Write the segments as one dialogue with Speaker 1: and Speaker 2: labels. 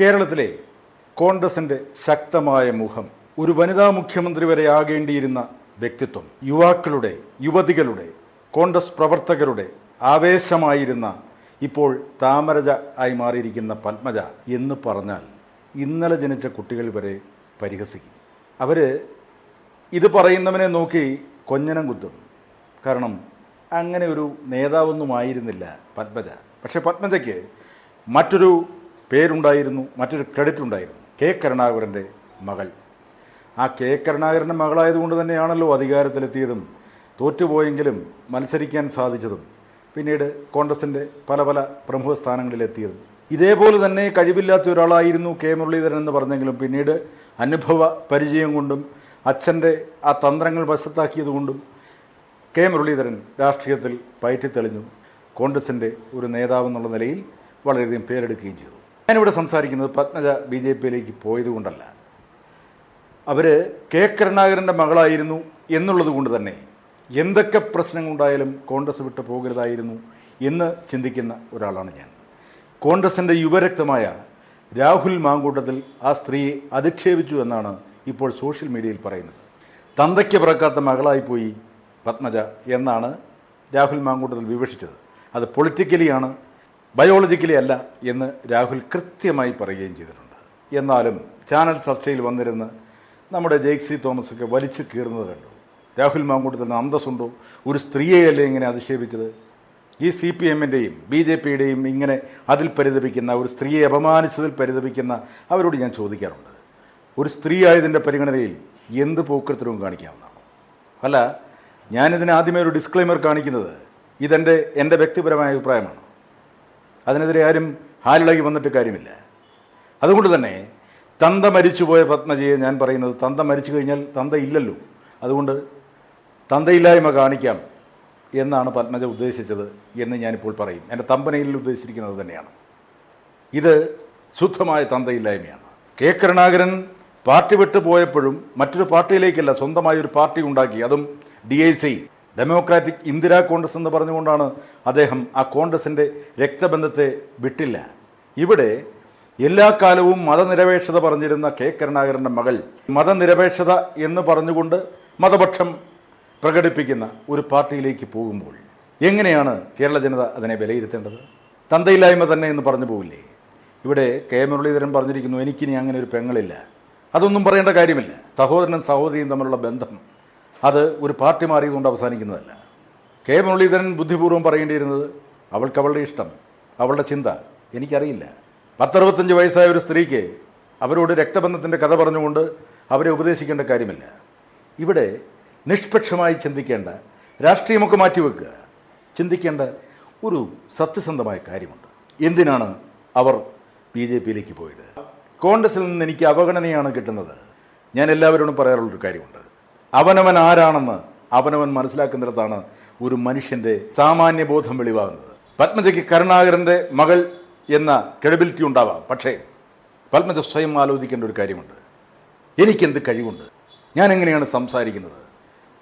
Speaker 1: കേരളത്തിലെ കോൺഗ്രസിന്റെ ശക്തമായ മുഖം ഒരു വനിതാ മുഖ്യമന്ത്രി വരെ ആകേണ്ടിയിരുന്ന വ്യക്തിത്വം യുവാക്കളുടെ യുവതികളുടെ കോൺഗ്രസ് പ്രവർത്തകരുടെ ആവേശമായിരുന്ന ഇപ്പോൾ താമരജ ആയി മാറിയിരിക്കുന്ന പത്മജ എന്ന് പറഞ്ഞാൽ ഇന്നലെ ജനിച്ച കുട്ടികൾ വരെ പരിഹസിക്കും. അവർ ഇത് പറയുന്നവനെ നോക്കി കൊഞ്ഞനം കുത്തും. കാരണം അങ്ങനെ ഒരു നേതാവൊന്നും ആയിരുന്നില്ല പത്മജ. പക്ഷേ പത്മജയ്ക്ക് മറ്റൊരു പേരുണ്ടായിരുന്നു മറ്റൊരു ക്രെഡിറ്റ് ഉണ്ടായിരുന്നു കെ. കരുണാകരന്റെ മകൾ. ആ കെ. കരുണാകരന്റെ മകളായതുകൊണ്ട് തന്നെയാണല്ലോ അധികാരത്തിലെത്തിയതും തോറ്റുപോയെങ്കിലും മത്സരിക്കാൻ സാധിച്ചതും പിന്നീട് കോൺഗ്രസിന്റെ പല പല പ്രമുഖ സ്ഥാനങ്ങളിലെത്തിയതും. ഇതേപോലെ തന്നെ കഴിവില്ലാത്ത ഒരാളായിരുന്നു കെ. മുരളീധരൻ എന്ന് പറഞ്ഞെങ്കിലും പിന്നീട് അനുഭവ പരിചയം കൊണ്ടും അച്ഛന്റെ ആ തന്ത്രങ്ങൾ വശത്താക്കിയതുകൊണ്ടും കെ. മുരളീധരൻ രാഷ്ട്രീയത്തിൽ പയറ്റിത്തെളിഞ്ഞു. കോൺഗ്രസിന്റെ ഒരു നേതാവെന്നുള്ള നിലയിൽ വളരെയധികം പേരെടുക്കുകയും ചെയ്തു. ഞാനിവിടെ സംസാരിക്കുന്നത് പത്മജ ബി ജെ പിയിലേക്ക് പോയതുകൊണ്ടല്ല. അവർ കെ കരുണാകരന്റെ മകളായിരുന്നു എന്നുള്ളത് കൊണ്ട് തന്നെ എന്തൊക്കെ പ്രശ്നങ്ങളുണ്ടായാലും കോൺഗ്രസ് വിട്ടു പോകരുതായിരുന്നു എന്ന് ചിന്തിക്കുന്ന ഒരാളാണ് ഞാൻ. കോൺഗ്രസിന്റെ യുവരക്തമായ രാഹുൽ മാങ്കൂട്ടത്തിൽ ആ സ്ത്രീയെ അധിക്ഷേപിച്ചു എന്നാണ് ഇപ്പോൾ സോഷ്യൽ മീഡിയയിൽ പറയുന്നത്. തന്തയ്ക്ക് പിറക്കാത്ത മകളായിപ്പോയി പത്മജ എന്നാണ് രാഹുൽ മാങ്കൂട്ടത്തിൽ വിവക്ഷിച്ചത്. അത് പൊളിറ്റിക്കലിയാണ് ബയോളജിക്കലി അല്ല എന്ന് രാഹുൽ കൃത്യമായി പറയുകയും ചെയ്തിട്ടുണ്ട്. എന്നാലും ചാനൽ ചർച്ചയിൽ വന്നിരുന്ന് നമ്മുടെ ജെയ്ക്സി തോമസ് ഒക്കെ വലിച്ചു കീറുന്നത് കണ്ടു. രാഹുൽ മാങ്കൂട്ടത്തിന് അന്തസ്സുണ്ടോ? ഒരു സ്ത്രീയെയല്ലേ ഇങ്ങനെ അധിക്ഷേപിച്ചത്? ഈ സി പി എമ്മിന്റെയും ബി ജെ പിയുടെയും ഇങ്ങനെ അതിൽ പരിതപിക്കുന്ന ഒരു സ്ത്രീയെ അപമാനിച്ചതിൽ പരിതപിക്കുന്ന അവരോട് ഞാൻ ചോദിക്കാറുണ്ട്. ഒരു സ്ത്രീ ആയതിന്റെ പരിഗണനയിൽ എന്ത് പോക്കൃത്തരവും കാണിക്കാവുന്നതാണ്? അല്ല ഞാനിതിന് ആദ്യമേ ഒരു ഡിസ്ക്ലൈമർ കാണിക്കുന്നത് ഇതെന്റെ എന്റെ വ്യക്തിപരമായ അഭിപ്രായമാണ്. അതിനെതിരെ ആരും ഹാലിളകി വന്നിട്ട് കാര്യമില്ല. അതുകൊണ്ട് തന്നെ തന്ത മരിച്ചുപോയ പത്മജിയെ ഞാൻ പറയുന്നത് തന്ത മരിച്ചു കഴിഞ്ഞാൽ തന്ത ഇല്ലല്ലോ. അതുകൊണ്ട് തന്തയില്ലായ്മ കാണിക്കാം എന്നാണ് പത്മജ ഉദ്ദേശിച്ചത് എന്ന് ഞാനിപ്പോൾ പറയും. എന്റെ തമ്പനയിൽ ഉദ്ദേശിച്ചിരിക്കുന്നത് തന്നെയാണ്. ഇത് ശുദ്ധമായ തന്തയില്ലായ്മയാണ്. കെ കരുണാകരൻ പാർട്ടി വിട്ടു പോയപ്പോഴും മറ്റൊരു പാർട്ടിയിലേക്കല്ല സ്വന്തമായി ഒരു പാർട്ടി ഉണ്ടാക്കി. അതും D I C democratic Indira Congress എന്ന് പറഞ്ഞുകൊണ്ടാണ് അദ്ദേഹം ആ കോൺഗ്രസിന്റെ രക്തബന്ധത്തെ വിട്ടില്ല. ഇവിടെ എല്ലാ കാലവും മതനിരപേക്ഷത പറഞ്ഞിരുന്ന കെ കരുണാകരന്റെ മകൾ മതനിരപേക്ഷത എന്ന് പറഞ്ഞുകൊണ്ട് മതപക്ഷം പ്രകടിപ്പിക്കുന്ന ഒരു പാർട്ടിയിലേക്ക് പോകുമ്പോൾ എങ്ങനെയാണ് കേരള ജനത അതിനെ വിലയിരുത്തേണ്ടത്? തന്തയില്ലായ്മ തന്നെ എന്ന് പറഞ്ഞു പോവില്ലേ? ഇവിടെ കെ മുരളീധരൻ പറഞ്ഞിരിക്കുന്നു എനിക്കിനി അങ്ങനെ ഒരു പെങ്ങളില്ല. അതൊന്നും പറയേണ്ട കാര്യമില്ല. സഹോദരനും സഹോദരിയും തമ്മിലുള്ള ബന്ധം അത് ഒരു പാർട്ടി മാറിയതുകൊണ്ട് അവസാനിക്കുന്നതല്ല. കെ മുരളീധരൻ ബുദ്ധിപൂർവം പറയേണ്ടിയിരുന്നത് അവൾക്ക് അവളുടെ ഇഷ്ടം അവളുടെ ചിന്ത. എനിക്കറിയില്ല. പത്തറുപത്തഞ്ച് വയസ്സായ ഒരു സ്ത്രീക്ക് അവരോട് രക്തബന്ധത്തിന്റെ കഥ പറഞ്ഞുകൊണ്ട് അവരെ ഉപദേശിക്കേണ്ട കാര്യമില്ല. ഇവിടെ നിഷ്പക്ഷമായി ചിന്തിക്കേണ്ട രാഷ്ട്രീയമൊക്കെ മാറ്റിവെക്കുക ചിന്തിക്കേണ്ട ഒരു സത്യസന്ധമായ കാര്യമുണ്ട്. എന്തിനാണ് അവർ ബി ജെ പിയിലേക്ക് പോയത്? കോൺഗ്രസിൽ നിന്ന് എനിക്ക് അവഗണനയാണ് കിട്ടുന്നത്. ഞാൻ എല്ലാവരോടും പറയാറുള്ളൊരു കാര്യമുണ്ട്. അവനവൻ ആരാണെന്ന് അവനവൻ മനസ്സിലാക്കുന്നിടത്താണ് ഒരു മനുഷ്യന്റെ സാമാന്യ ബോധം വെളിവാകുന്നത്. പത്മജയ്ക്ക് കരുണാകരന്റെ മകൾ എന്ന ക്രെഡിബിലിറ്റി ഉണ്ടാവാം. പക്ഷേ പത്മജ സ്വയം ആലോചിക്കേണ്ട ഒരു കാര്യമുണ്ട്. എനിക്കെന്ത് കഴിവുണ്ട്? ഞാൻ എങ്ങനെയാണ് സംസാരിക്കുന്നത്?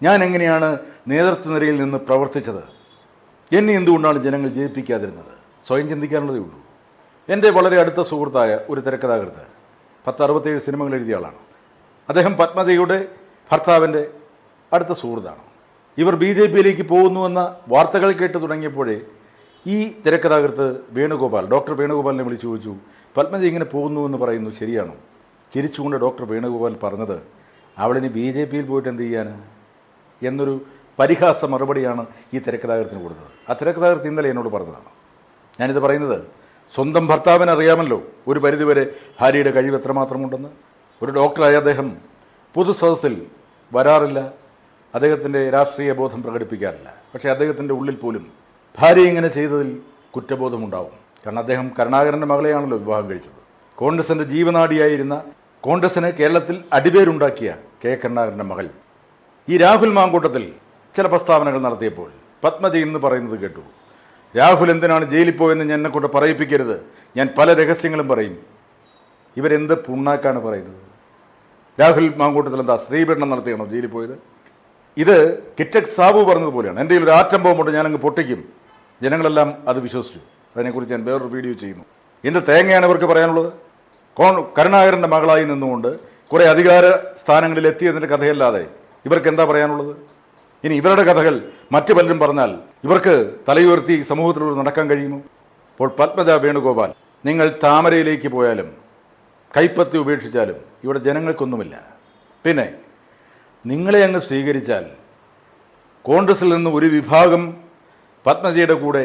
Speaker 1: ഞാൻ എങ്ങനെയാണ് നേതൃത്വ നിരയിൽ നിന്ന് പ്രവർത്തിച്ചത്? എന്നെ എന്തുകൊണ്ടാണ് ജനങ്ങൾ ജയിപ്പിക്കാതിരുന്നത്? സ്വയം ചിന്തിക്കാനുള്ളതേ ഉള്ളൂ. എന്റെ വളരെ അടുത്ത സുഹൃത്തായ ഒരു തിരക്കഥാകൃത്ത് പത്ത് അറുപത്തേഴ് സിനിമകൾ എഴുതിയ ആളാണ്. അദ്ദേഹം പത്മജയുടെ ഭർത്താവിന്റെ അടുത്ത സുഹൃത്താണ്. ഇവർ ബി ജെ പിയിലേക്ക് പോകുന്നുവെന്ന വാർത്തകൾ കേട്ട് തുടങ്ങിയപ്പോഴേ ഈ തിരക്കഥാകൃത്ത് വേണുഗോപാൽ ഡോക്ടർ വേണുഗോപാലിനെ വിളിച്ചു ചോദിച്ചു പത്മജ ഇങ്ങനെ പോകുന്നു എന്ന് പറയുന്നു ശരിയാണോ? ചിരിച്ചുകൊണ്ട് ഡോക്ടർ വേണുഗോപാൽ പറഞ്ഞത് അവളിനി ബി ജെ പിയിൽ പോയിട്ട് എന്ത് ചെയ്യാൻ എന്നൊരു പരിഹാസ മറുപടിയാണ് ഈ തിരക്കഥാകൃത്തിന് കൊടുത്തത്. ആ തിരക്കഥാകൃത്ത് ഇന്നലെ എന്നോട് പറഞ്ഞതാണ്. ഞാനിത് പറയുന്നത് സ്വന്തം ഭർത്താവിന് അറിയാമല്ലോ ഒരു പരിധിവരെ ഭാര്യയുടെ കഴിവ് എത്രമാത്രമുണ്ടെന്ന്. ഒരു ഡോക്ടറായ അദ്ദേഹം പൊതുസദസ്സിൽ വരാറില്ല. അദ്ദേഹത്തിന്റെ രാഷ്ട്രീയ ബോധം പ്രകടിപ്പിക്കാറില്ല. പക്ഷേ അദ്ദേഹത്തിന്റെ ഉള്ളിൽ പോലും ഭാര്യ ഇങ്ങനെ ചെയ്തതിൽ കുറ്റബോധമുണ്ടാവും. കാരണം അദ്ദേഹം കരുണാകരന്റെ മകളെയാണല്ലോ വിവാഹം കഴിച്ചത്. കോൺഗ്രസിന്റെ ജീവനാടിയായിരുന്ന കോൺഗ്രസിന് കേരളത്തിൽ അടിപേരുണ്ടാക്കിയ കെ കരുണാകരന്റെ മകൾ. ഈ രാഹുൽ മാങ്കൂട്ടത്തിൽ ചില പ്രസ്താവനകൾ നടത്തിയപ്പോൾ പത്മജി എന്ന് പറയുന്നത് കേട്ടു. രാഹുൽ എന്തിനാണ് ജയിലിൽ പോയെന്ന് ഞാൻ എന്നെ കൊണ്ട് പറയിപ്പിക്കരുത്. ഞാൻ പല രഹസ്യങ്ങളും പറയും. ഇവരെന്ത് പുണ്ണാക്കാണ് പറയുന്നത്? രാഹുൽ മാങ്കൂട്ടത്തിൽ എന്താ സ്ത്രീപീഡനം നടത്തിയാണോ ജയിലിൽ പോയത്? ഇത് കിറ്റക് സാബു പറഞ്ഞതുപോലെയാണ്. എന്റെ ഒരു ആറ്റം ബോംബുണ്ട് ഞാനങ്ങ് പൊട്ടിക്കും. ജനങ്ങളെല്ലാം അത് വിശ്വസിച്ചു. അതിനെക്കുറിച്ച് ഞാൻ വേറൊരു വീഡിയോ ചെയ്യുന്നു. എന്ത് തേങ്ങയാണ് ഇവർക്ക് പറയാനുള്ളത്? കോൺ കരുണാകരന്റെ മകളായി നിന്നുകൊണ്ട് കുറേ അധികാര സ്ഥാനങ്ങളിൽ എത്തിയതിന്റെ കഥയല്ലാതെ ഇവർക്ക് എന്താ പറയാനുള്ളത്? ഇനി ഇവരുടെ കഥകൾ മറ്റു പലരും പറഞ്ഞാൽ ഇവർക്ക് തലയുയർത്തി സമൂഹത്തിലൂടെ നടക്കാൻ കഴിയുമോ? അപ്പോൾ പത്മജ വേണുഗോപാൽ നിങ്ങൾ താമരയിലേക്ക് പോയാലും കൈപ്പത്തി ഉപേക്ഷിച്ചാലും ഇവിടെ ജനങ്ങൾക്കൊന്നുമില്ല. പിന്നെ നിങ്ങളെ അങ്ങ് സ്വീകരിച്ചാൽ കോൺഗ്രസിൽ നിന്ന് ഒരു വിഭാഗം പത്മജിയുടെ കൂടെ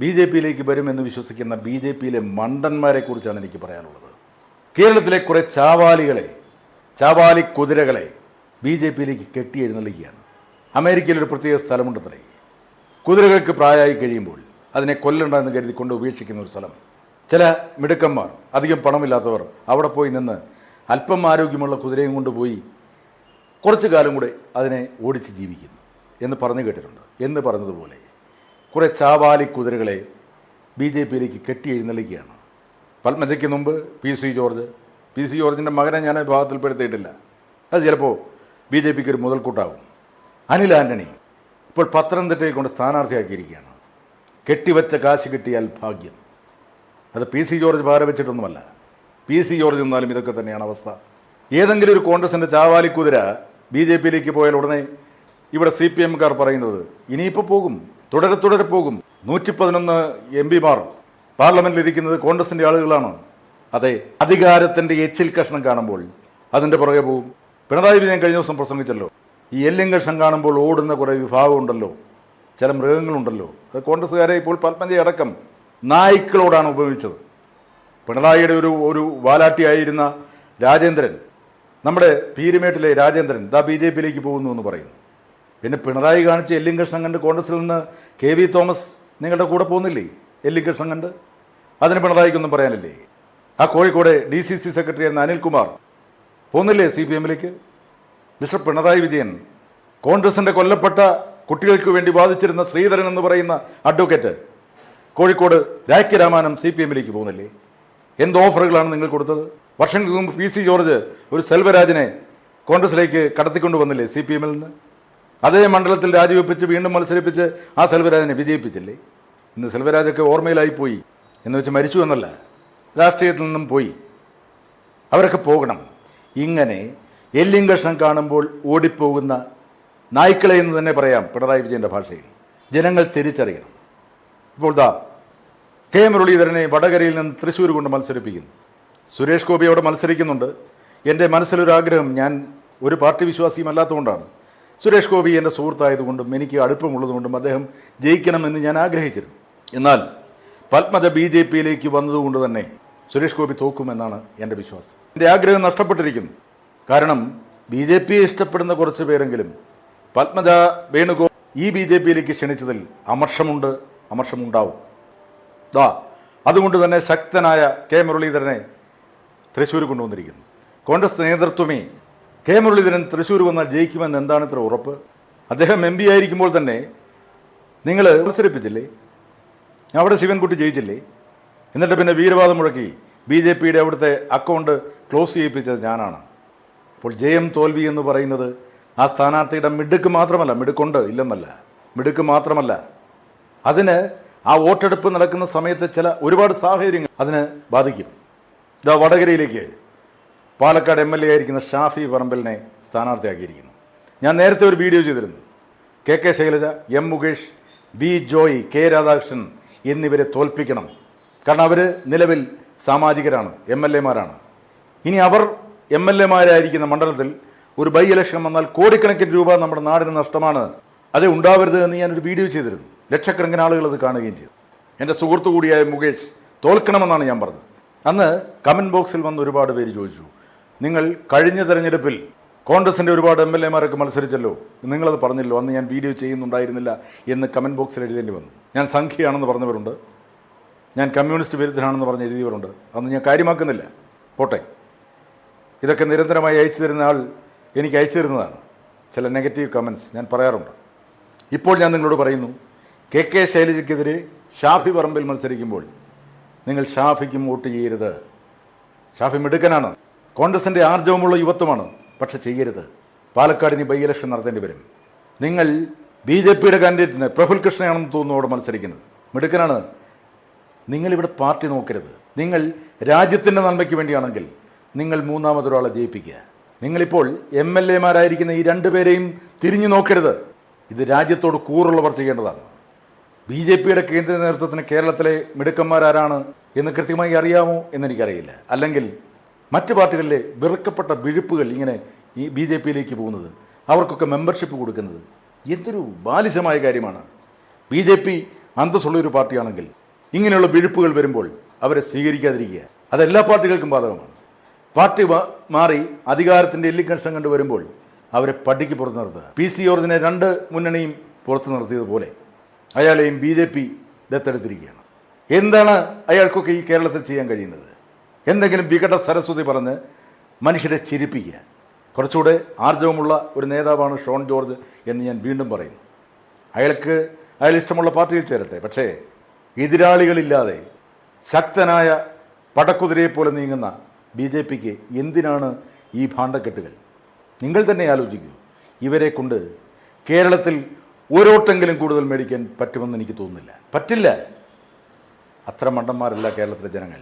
Speaker 1: ബി ജെ പിയിലേക്ക് വരുമെന്ന് വിശ്വസിക്കുന്ന ബി ജെ പിയിലെ മണ്ടന്മാരെ കുറിച്ചാണ് എനിക്ക് പറയാനുള്ളത്. കേരളത്തിലെ കുറെ ചാവാലികളെ ചാവാലി കുതിരകളെ ബി ജെ പിയിലേക്ക് കെട്ടി എഴുന്നള്ളിക്കുകയാണ് അമേരിക്കയിൽ ഒരു പ്രത്യേക സ്ഥലമുണ്ടത്രേ കുതിരകൾക്ക് പ്രായമായി കഴിയുമ്പോൾ അതിനെ കൊല്ലണ്ടെന്ന് കരുതി കൊണ്ട് ഉപേക്ഷിക്കുന്ന ഒരു സ്ഥലം. ചില മിടുക്കന്മാർ അധികം പണമില്ലാത്തവർ അവിടെ പോയി നിന്ന് അല്പം ആരോഗ്യമുള്ള കുതിരയും കൊണ്ടുപോയി കുറച്ചു കാലം കൂടെ അതിനെ ഓടിച്ച് ജീവിക്കുന്നു എന്ന് പറഞ്ഞു കേട്ടിട്ടുണ്ട്. എന്ന് പറഞ്ഞതുപോലെ കുറേ ചാവാലി കുതിരകളെ ബി ജെ പിയിലേക്ക് കെട്ടി എഴുന്നള്ളിക്കുകയാണ്. പത്മജയ്ക്ക് മുമ്പ് P C George P C ജോർജിന്റെ മകനെ ഞാൻ വിഭാഗത്തിൽപ്പെടുത്തിയിട്ടില്ല അത് ചിലപ്പോൾ ബി ജെ പിക്ക് ഒരു മുതൽക്കൂട്ടാവും. അനിൽ ആന്റണി ഇപ്പോൾ പത്തനംതിട്ടയിൽ കൊണ്ട് സ്ഥാനാർത്ഥിയാക്കിയിരിക്കുകയാണ്. കെട്ടിവച്ച കാശ് കിട്ടിയാൽ ഭാഗ്യം. അത് പി സി ജോർജ് ഭാര വെച്ചിട്ടൊന്നുമല്ല പി സി ജോർജ് എന്നാലും ഇതൊക്കെ തന്നെയാണ് അവസ്ഥ. ഏതെങ്കിലും ഒരു കോൺഗ്രസിന്റെ ചാവാലി കുതിര ബി ജെ പിയിലേക്ക് പോയാൽ ഉടനെ ഇവിടെ സി പി എംകാർ പറയുന്നത് ഇനിയിപ്പോൾ പോകും തുടരെ തുടരെ പോകും. നൂറ്റി പതിനൊന്ന് എം പിമാർ പാർലമെന്റിൽ ഇരിക്കുന്നത് കോൺഗ്രസിന്റെ ആളുകളാണ്. അതെ അധികാരത്തിന്റെ എച്ചിൽ കഷ്ണം കാണുമ്പോൾ അതിന്റെ പുറകെ പോകും പിണറായി വിജയൻ കഴിഞ്ഞ ദിവസം പ്രസംഗിച്ചല്ലോ ഈ എല്ലും കഷ്ണം കാണുമ്പോൾ ഓടുന്ന കുറേ വിഭാഗമുണ്ടല്ലോ ചില മൃഗങ്ങളുണ്ടല്ലോ. അത് കോൺഗ്രസ്സുകാരെ ഇപ്പോൾ പത്മജി അടക്കം നായ്ക്കളോടാണ് ഉപയോഗിച്ചത് പിണറായിയുടെ ഒരു ഒരു വാലാട്ടിയായിരുന്ന രാജേന്ദ്രൻ നമ്മുടെ പീരുമേട്ടിലെ രാജേന്ദ്രൻ ദാ ബി ജെ പിയിലേക്ക് പോകുന്നു എന്ന് പറയുന്നു. പിന്നെ പിണറായി കാണിച്ച് എല്ലിൻ കൃഷ്ണൻ കണ്ട് കോൺഗ്രസിൽ നിന്ന് കെ വി തോമസ് നിങ്ങളുടെ കൂടെ പോകുന്നില്ലേ? എല്ലിൻ കൃഷ്ണൻ കണ്ട് അതിന് പിണറായിക്കൊന്നും പറയാനില്ലേ? ആ Kozhikode D C C secretary ആയിരുന്ന അനിൽകുമാർ പോകുന്നില്ലേ സി പി എമ്മിലേക്ക്? മിസ്റ്റർ പിണറായി വിജയൻ കോൺഗ്രസിന്റെ കൊല്ലപ്പെട്ട കുട്ടികൾക്ക് വേണ്ടി വാദിച്ചിരുന്ന ശ്രീധരൻ എന്ന് പറയുന്ന അഡ്വക്കേറ്റ് കോഴിക്കോട് രാജ്യരാമാനം സി പി എമ്മിലേക്ക് പോകുന്നില്ലേ? എന്ത് ഓഫറുകളാണ് നിങ്ങൾ കൊടുത്തത്? വർഷങ്ങൾക്ക് മുമ്പ് പി സി ജോർജ് ഒരു സെൽവരാജിനെ കോൺഗ്രസിലേക്ക് കടത്തിക്കൊണ്ട് വന്നില്ലേ സി പി എമ്മിൽ നിന്ന്? അതേ മണ്ഡലത്തിൽ രാജിവെപ്പിച്ച് വീണ്ടും മത്സരിപ്പിച്ച് ആ സെൽവരാജിനെ വിജയിപ്പിച്ചില്ലേ? ഇന്ന് സെൽവരാജൊക്കെ ഓർമ്മയിലായി പോയി എന്ന് വെച്ച് മരിച്ചു എന്നല്ല രാഷ്ട്രീയത്തിൽ നിന്നും പോയി. അവരൊക്കെ പോകണം. ഇങ്ങനെ എല്ലിം കഷ്ണം കാണുമ്പോൾ ഓടിപ്പോകുന്ന നായ്ക്കളെ എന്ന് തന്നെ പറയാം പിണറായി വിജയന്റെ ഭാഷയിൽ. ജനങ്ങൾ തിരിച്ചറിയണം. ഇപ്പോൾ ദാ കെ മുരളീധരനെ വടകരയിൽ നിന്ന് തൃശ്ശൂർ കൊണ്ട് മത്സരിപ്പിക്കുന്നു. സുരേഷ് ഗോപി അവിടെ മത്സരിക്കുന്നുണ്ട്. എന്റെ മനസ്സിലൊരാഗ്രഹം ഞാൻ ഒരു പാർട്ടി വിശ്വാസിയും അല്ലാത്തതുകൊണ്ടാണ് സുരേഷ് ഗോപി എന്റെ സുഹൃത്തായതുകൊണ്ടും എനിക്ക് അടുപ്പമുള്ളതുകൊണ്ടും അദ്ദേഹം ജയിക്കണമെന്ന് ഞാൻ ആഗ്രഹിച്ചിരുന്നു. എന്നാൽ പത്മജ ബി ജെ പിയിലേക്ക് വന്നതുകൊണ്ട് തന്നെ സുരേഷ് ഗോപി തോക്കുമെന്നാണ് എന്റെ വിശ്വാസം. എന്റെ ആഗ്രഹം നഷ്ടപ്പെട്ടിരിക്കുന്നു. കാരണം ബി ജെ പിയെ ഇഷ്ടപ്പെടുന്ന കുറച്ച് പേരെങ്കിലും പത്മജ വേണുഗോപാൽ ഈ ബി ജെ പിയിലേക്ക് ക്ഷണിച്ചതിൽ അമർഷമുണ്ട് അമർഷമുണ്ടാവും. ദാ അതുകൊണ്ട് തന്നെ ശക്തനായ കെ മുരളീധരനെ തൃശ്ശൂർ കൊണ്ടുവന്നിരിക്കുന്നു. കോൺഗ്രസ് നേതൃത്വമേ കെ മുരളീധരൻ തൃശ്ശൂർ വന്നാൽ ജയിക്കുമെന്ന് എന്താണ് ഇത്ര ഉറപ്പ്? അദ്ദേഹം എം പി ആയിരിക്കുമ്പോൾ തന്നെ നിങ്ങൾ മത്സരിപ്പിച്ചില്ലേ? അവിടെ ശിവൻകുട്ടി ജയിച്ചില്ലേ? എന്നിട്ട് പിന്നെ വീരവാദം മുഴക്കി ബി ജെ പിയുടെ അവിടുത്തെ അക്കൗണ്ട് ക്ലോസ് ചെയ്യിപ്പിച്ചത് ഞാനാണ്. അപ്പോൾ ജയം തോൽവി എന്ന് പറയുന്നത് ആ സ്ഥാനാർത്ഥിയുടെ മിടുക്ക് മാത്രമല്ല മിടുക്കുണ്ട് ഇല്ലെന്നല്ല. മിടുക്ക് മാത്രമല്ല. അതിന് ആ വോട്ടെടുപ്പ് നടക്കുന്ന സമയത്ത് ചില ഒരുപാട് സാഹചര്യങ്ങൾ അതിന് ബാധിക്കും. ഇതാ വടകരയിലേക്ക് പാലക്കാട് എം എൽ എ ആയിരിക്കുന്ന ഷാഫി പറമ്പലിനെ സ്ഥാനാർത്ഥിയാക്കിയിരിക്കുന്നു. ഞാൻ നേരത്തെ ഒരു വീഡിയോ ചെയ്തിരുന്നു. K K Shailaja M Mukesh B Joy K Radhakrishnan എന്നിവരെ തോൽപ്പിക്കണം. കാരണം അവർ നിലവിൽ സാമാജികരാണ് എം എൽ എമാരാണ്. ഇനി അവർ എം എൽ എമാരായിരിക്കുന്ന മണ്ഡലത്തിൽ ഒരു ബൈ ഇലക്ഷൻ വന്നാൽ കോടിക്കണക്കിന് രൂപ നമ്മുടെ നാടിന് നഷ്ടമാണ്. അത് ഉണ്ടാവരുത് എന്ന് ഞാനൊരു വീഡിയോ ചെയ്തിരുന്നു. ലക്ഷക്കണക്കിന് ആളുകൾ അത് കാണുകയും ചെയ്തു. എന്റെ സുഹൃത്തു കൂടിയായ മുകേഷ് തോൽക്കണമെന്നാണ് ഞാൻ പറഞ്ഞത്. അന്ന് കമന്റ് ബോക്സിൽ വന്ന് ഒരുപാട് പേര് ചോദിച്ചു നിങ്ങൾ കഴിഞ്ഞ തെരഞ്ഞെടുപ്പിൽ കോൺഗ്രസിന്റെ ഒരുപാട് എം എൽ എമാരൊക്കെ മത്സരിച്ചല്ലോ? നിങ്ങളത് പറഞ്ഞല്ലോ അന്ന് ഞാൻ വീഡിയോ ചെയ്യുന്നുണ്ടായിരുന്നില്ല എന്ന് കമന്റ് ബോക്സിൽ എഴുതേണ്ടി വന്നു. ഞാൻ സംഖ്യയാണെന്ന് പറഞ്ഞവരുണ്ട്. ഞാൻ കമ്മ്യൂണിസ്റ്റ് വിരുദ്ധനാണെന്ന് പറഞ്ഞ് എഴുതിയവരുണ്ട്. അന്ന് ഞാൻ കാര്യമാക്കുന്നില്ല. പോട്ടെ. ഇതൊക്കെ നിരന്തരമായി അയച്ചു തരുന്ന ആൾ എനിക്ക് അയച്ചു തരുന്നതാണ്. ചില നെഗറ്റീവ് കമൻസ് ഞാൻ പറയാറുണ്ട്. ഇപ്പോൾ ഞാൻ നിങ്ങളോട് പറയുന്നു കെ കെ ശൈലജയ്ക്കെതിരെ ഷാഫി പറമ്പിൽ മത്സരിക്കുമ്പോൾ നിങ്ങൾ ഷാഫിക്കും വോട്ട് ചെയ്യരുത്. ഷാഫി മിടുക്കനാണ്. കോൺഗ്രസിന്റെ ആർജവമുള്ള യുവത്വമാണ്. പക്ഷെ ചെയ്യരുത്. പാലക്കാട് ഇനി ബൈ ഇലക്ഷൻ നടത്തേണ്ടി വരും. നിങ്ങൾ ബി ജെ പിയുടെ കാൻഡിഡേറ്റിന് പ്രഫുൽ കൃഷ്ണയാണെന്ന് തോന്നുന്നു അവിടെ മത്സരിക്കുന്നത്. മിടുക്കനാണ്. നിങ്ങളിവിടെ പാർട്ടി നോക്കരുത്. നിങ്ങൾ രാജ്യത്തിന്റെ നന്മയ്ക്ക് വേണ്ടിയാണെങ്കിൽ നിങ്ങൾ മൂന്നാമതൊരാളെ ജയിപ്പിക്കുക. നിങ്ങളിപ്പോൾ എം എൽ എമാരായിരിക്കുന്ന ഈ രണ്ടുപേരെയും തിരിഞ്ഞു നോക്കരുത്. ഇത് രാജ്യത്തോട് കൂറുള്ളവർ ചെയ്യേണ്ടതാണ്. ബി ജെ പിയുടെ കേന്ദ്ര നേതൃത്വത്തിന് കേരളത്തിലെ മിടുക്കന്മാരാരാണ് എന്ന് കൃത്യമായി അറിയാമോ എന്നെനിക്കറിയില്ല. അല്ലെങ്കിൽ മറ്റ് പാർട്ടികളിലെ വെറുക്കപ്പെട്ട വിഴുപ്പുകൾ ഇങ്ങനെ ഈ ബി ജെ പിയിലേക്ക് പോകുന്നത് അവർക്കൊക്കെ മെമ്പർഷിപ്പ് കൊടുക്കുന്നത് എന്തൊരു ബാലിശമായ കാര്യമാണ്. ബി ജെ പി അന്തസ്സുള്ളൊരു പാർട്ടിയാണെങ്കിൽ ഇങ്ങനെയുള്ള വിഴുപ്പുകൾ വരുമ്പോൾ അവരെ സ്വീകരിക്കാതിരിക്കുക അതെല്ലാ പാർട്ടികൾക്കും ബാധകമാണ്. പാർട്ടി മാറി അധികാരത്തിന്റെ എല്ലിക്കഷ്ണം കണ്ടു വരുമ്പോൾ അവരെ പടിക്ക് പുറത്ത് നിർത്തുക. പി സി ജോർജിനെ രണ്ട് മുന്നണിയും പുറത്ത് നിർത്തിയതുപോലെ അയാളെയും ബി ജെ പി ദത്തെടുത്തിരിക്കുകയാണ്. എന്താണ് അയാൾക്കൊക്കെ ഈ കേരളത്തിൽ ചെയ്യാൻ കഴിയുന്നത്? എന്തെങ്കിലും വികട സരസ്വതി പറഞ്ഞ് മനുഷ്യരെ ചിരിപ്പിക്കുക. കുറച്ചുകൂടെ ആർജവമുള്ള ഒരു നേതാവാണ് ഷോൺ ജോർജ് എന്ന് ഞാൻ വീണ്ടും പറയുന്നു. അയാൾക്ക് അയാൾ ഇഷ്ടമുള്ള പാർട്ടിയിൽ ചേരട്ടെ പക്ഷേ എതിരാളികളില്ലാതെ ശക്തനായ പടക്കുതിരയെ പോലെ നീങ്ങുന്ന ബി ജെ പിക്ക് എന്തിനാണ് ഈ ഭാണ്ഡക്കെട്ടുകൾ? നിങ്ങൾ തന്നെ ആലോചിക്കൂ. ഇവരെ കൊണ്ട് കേരളത്തിൽ ഓരോട്ടെങ്കിലും കൂടുതൽ മേടിക്കാൻ പറ്റുമെന്ന് എനിക്ക് തോന്നുന്നില്ല. പറ്റില്ല. അത്ര മണ്ടന്മാരല്ല കേരളത്തിലെ ജനങ്ങൾ.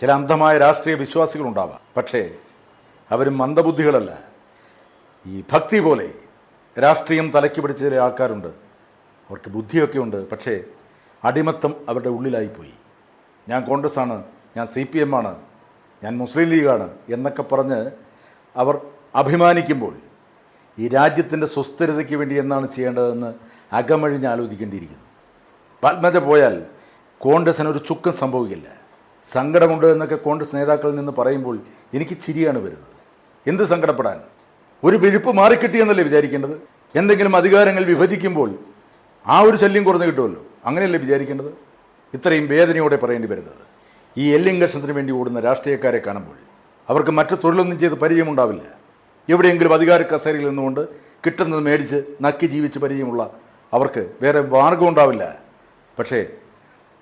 Speaker 1: ചില അന്ധമായ രാഷ്ട്രീയ വിശ്വാസികളുണ്ടാവാം. പക്ഷേ അവരും മന്ദബുദ്ധികളല്ല. ഈ ഭക്തി പോലെ രാഷ്ട്രീയം തലയ്ക്ക് പിടിച്ച ചില ആൾക്കാരുണ്ട്. അവർക്ക് ബുദ്ധിയൊക്കെ ഉണ്ട്. പക്ഷേ അടിമത്തം അവരുടെ ഉള്ളിലായിപ്പോയി. ഞാൻ കോൺഗ്രസ് ആണ് ഞാൻ സി പി എം ആണ്. ഞാൻ മുസ്ലിം ലീഗാണ് എന്നൊക്കെ പറഞ്ഞ് അവർ അഭിമാനിക്കുമ്പോൾ ഈ രാജ്യത്തിന്റെ സുസ്ഥിരതയ്ക്ക് വേണ്ടി എന്താണ് ചെയ്യേണ്ടതെന്ന് അകമഴിഞ്ഞ് ആലോചിക്കേണ്ടിയിരിക്കുന്നു. പത്മജ പോയാൽ കോൺഗ്രസിന് ഒരു ചുക്കം സംഭവിക്കില്ല. സങ്കടമുണ്ട് എന്നൊക്കെ കോൺഗ്രസ് നേതാക്കളിൽ നിന്ന് പറയുമ്പോൾ എനിക്ക് ചിരിയാണ് വരുന്നത്. എന്ത് സങ്കടപ്പെടാൻ? ഒരു വിഴുപ്പ് മാറിക്കിട്ടിയെന്നല്ലേ വിചാരിക്കേണ്ടത്? എന്തെങ്കിലും അധികാരങ്ങൾ വിഭജിക്കുമ്പോൾ ആ ഒരു ശല്യം കുറഞ്ഞു കിട്ടുമല്ലോ. അങ്ങനെയല്ലേ വിചാരിക്കേണ്ടത്? ഇത്രയും വേദനയോടെ പറയേണ്ടി വരുന്നത്. ഈ എല്ലിംഗക്ഷണത്തിന് വേണ്ടി ഓടുന്ന രാഷ്ട്രീയക്കാരെ കാണുമ്പോൾ അവർക്ക് മറ്റു തൊഴിലൊന്നും ചെയ്ത് പരിചയമുണ്ടാവില്ല. എവിടെയെങ്കിലും അധികാര കസേരയിൽ നിന്നുകൊണ്ട് കിട്ടുന്നത് മേടിച്ച് നക്കി ജീവിച്ച് പരിചയമുള്ള അവർക്ക് വേറെ മാർഗം ഉണ്ടാവില്ല പക്ഷേ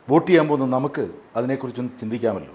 Speaker 1: വോട്ട് ചെയ്യാൻ പോകുന്ന നമുക്ക് അതിനെക്കുറിച്ചൊന്ന് ചിന്തിക്കാമല്ലോ.